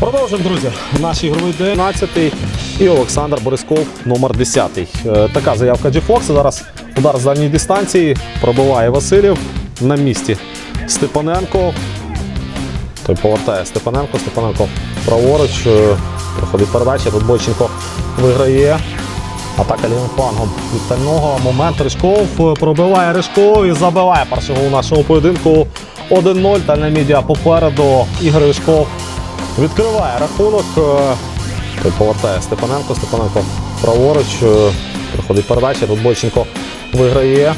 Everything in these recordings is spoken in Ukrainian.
Продовжуємо, друзі. Наш ігровий день 12 і Олександр Борисков, номер 10. Е, Така заявка G-Fox. Зараз удар з дальньої дистанції. Пробиває Васильєв на місці. Степаненко. Той повертає Степаненко. Степаненко праворуч. е, Проходить передача. Тут Бойченко виграє. Атака лівим флангом від Тального. Момент Ришков е, пробиває Ришков і забиває першого у нашому поєдинку. 1-0. Тальна мідіа попереду. Ігор Ришков відкриває рахунок. е, повертає Степаненко. Степаненко праворуч. е, Проходить передача. Тут Бойченко виграє.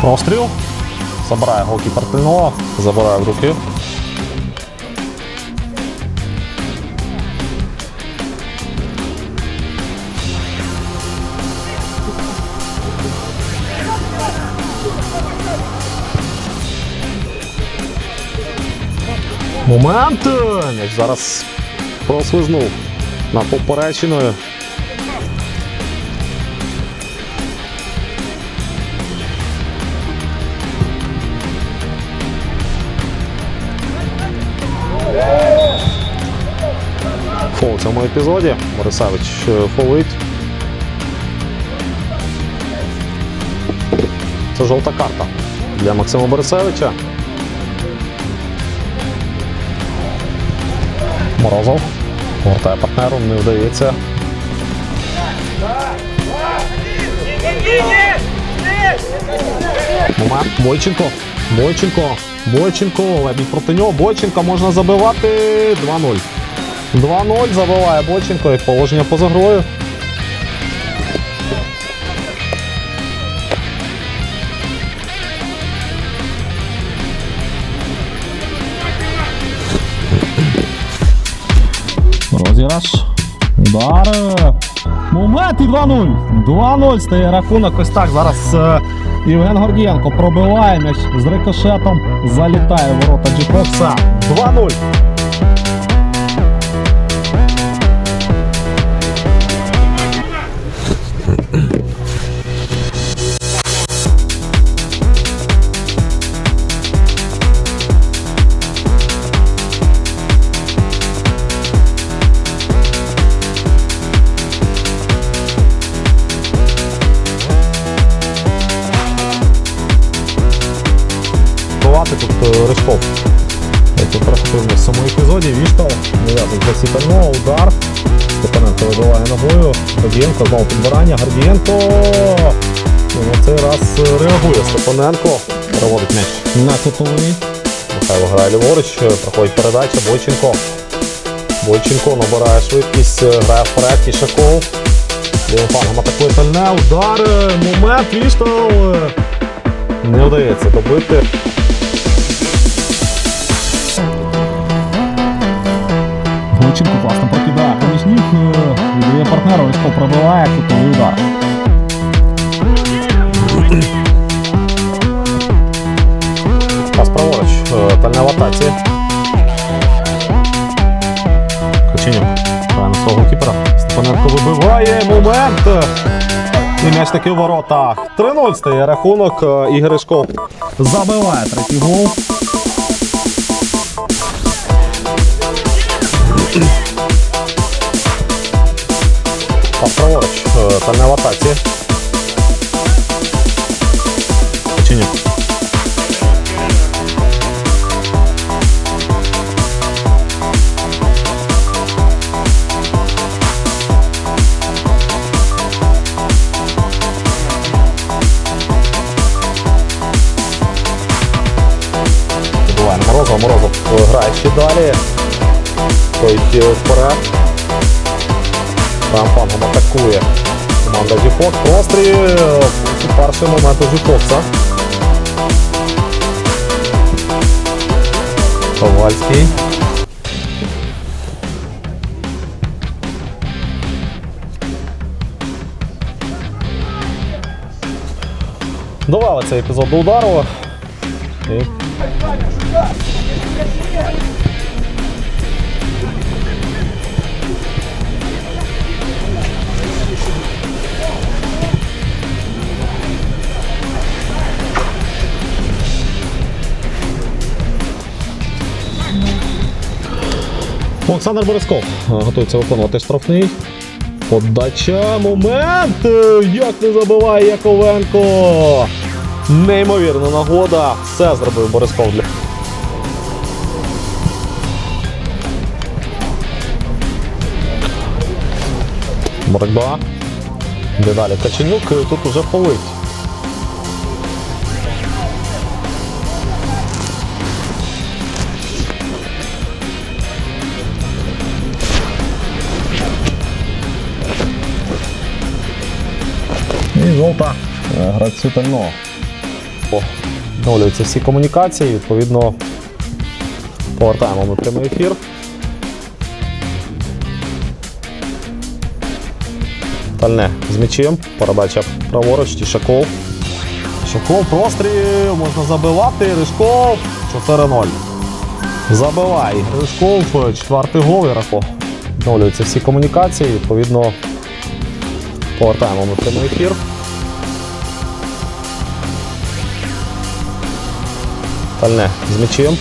Простріл. Забирає голкіпер Тального. Забирає в руки. Момент! Зараз прослизнув на поперечиною. Цьому епізоді. Борисевич е, фолить. Це жовта карта для Максима Борисевича. Морозов. Повертає партнеру, не вдається. Момент. Бойченко. Бойченко. Бойченко. Лебідь проти нього. Бойченко можна забивати 2-0. 2-0 забиває Бойченко і положення поза грою. Розіграш. Удар. Момент і 2-0. 2-0 стає рахунок. Ось так. Зараз е, Євген Гордієнко пробиває м'яч з рикошетом. Залітає в ворота Джекокса. 2-0. Перехопив в цьому епізоді, Віштал, для Сітального, удар. Степаненко вибиває ногою. Гордієнко знову підбирання. Гордієнко на цей раз е, реагує Степаненко. Переводить м'яч на кутовий. Михайло грає ліворуч, е, проходить передача. Бойченко. Бойченко набирає швидкість, е, грає вперед, Тішаков. Лівим атакує Тальне, удар, момент, Віштал. Не вдається добити. Бойченко класно прокидає поміж ніг, е, віддає партнеру, Вишков пробиває, кутовий удар. Пас праворуч, е, в атаці. Коченюк грає свого кіпера. Степаненко вибиває момент. І м'яч таки в воротах. 3-0 стає рахунок. е, Ігор забиває третій гол. Праворуч, та не в атаці. Коченюк. Забиває на Морозова. Морозов е, грає ще далі. Той е, вперед. Атакує команда G-Fox. Простріл. Це перший момент у G-Fox. Ковальський. Довели цей епізод до удару. І Олександр Борисков е, готується виконувати штрафний. Подача, момент! Е, Як не забиває Яковенко! Неймовірна нагода. Все зробив Борисков для. Боротьба. Де далі Каченюк е, тут уже полить. Жовта е, гравцю Тального. Відновлюються всі комунікації, відповідно, повертаємо ми прямий ефір. Тальне з м'ячем, передача праворуч, Тішаков. Тішаков, простріл, можна забивати, Ришков 4-0. Забивай. Ришков, четвертий гол і. Відновлюються всі комунікації, відповідно, повертаємо ми прямий ефір. Тальне з м'ячем.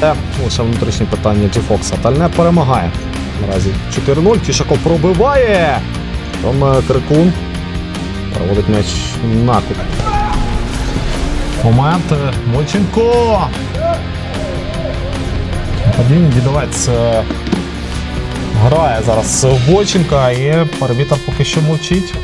Це лише внутрішнє питання Джі Фокса. Тальне перемагає. Наразі 4-0. Тішаков пробиває. Там е, Крикун проводить м'яч на кут. Момент. Мойченко. Падіння дідовець грає зараз в Бойченка і арбітр поки що мовчить.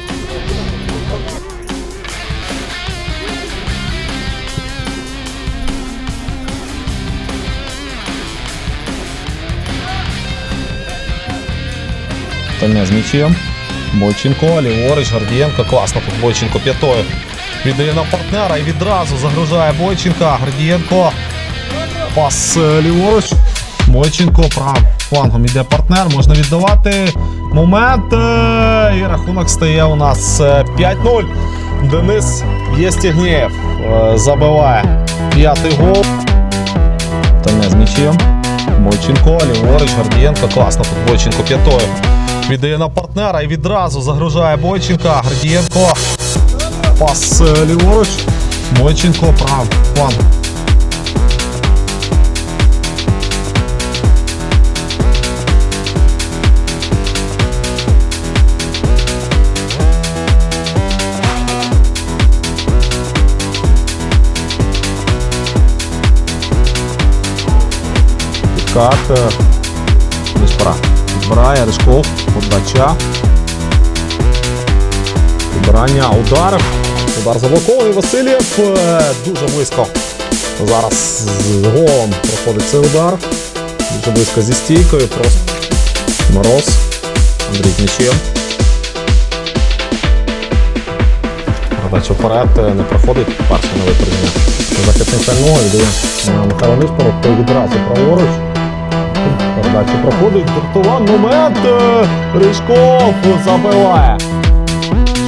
Та не з м'ячем. Бойченко, ліворуч, Гордієнко. Класно тут Бойченко п'ятою. Віддає на партнера і відразу загружає Бойченка. Гордієнко. Пас е, ліворуч. Бойченко правим флангом іде партнер. Можна віддавати. Момент. е, І рахунок стає у нас е, 5-0. Денис Єстігнєєв е, забиває п'ятий гол. Та не з м'ячем. Бойченко, ліворуч, Гордієнко. Класно тут Бойченко п'ятою. Віддає на партнера і відразу загружає Бойченка. Гордієнко. Пас е, ліворуч. Бойченко прав. Фланг. Підкат. е, Міспара. Збирає Ришков. Подача. Підбирання. Удар. Удар заблокований. Васильєв. е, Дуже близько. Зараз з голом проходить цей удар. Дуже близько зі стійкою. Просто мороз. Андрій з м'ячем. Передача вперед е, не проходить. Перше на випередження. Захисник стального йде на Михайло Нишпору, той відразу праворуч. Передача проходить. Дуртуван. Момент. е, Ришков забиває.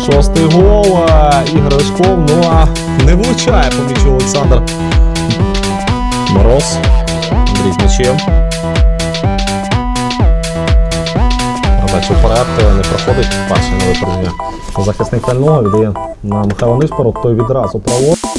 Шостий гол. е, Ігор Ришков. Ну а не влучає по м'ячу Олександр. Мороз. Андрій з м'ячем. Передача вперед е, не проходить. Перше на випередження. Захисник Тального віддає на Михайла Нишпору, той відразу праворуч.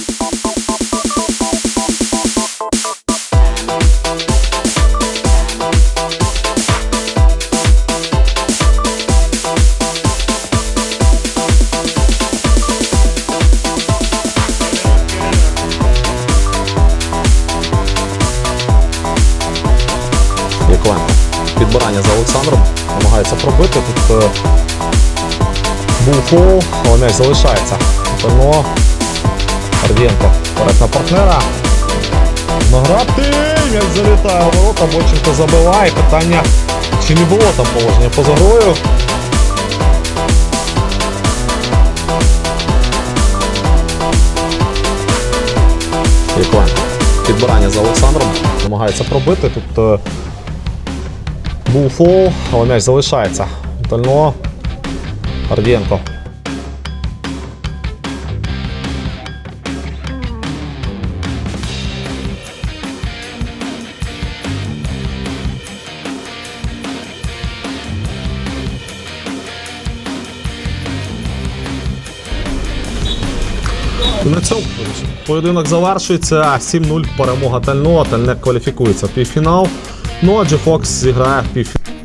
був вони залишається. Тому Рвенко вперед на партнера. Награти, він залітає в ворота, Боченко забиває. Питання, чи не було там положення поза грою. Підбирання за Олександром. Намагається пробити. Тут е, був фол, але м'яч залишається. Тально Ардієнко. На цьому поєдинок завершується. 7-0 перемога Тально. Тальне кваліфікується в півфінал. Ну а Джефокс зіграє в півфінал.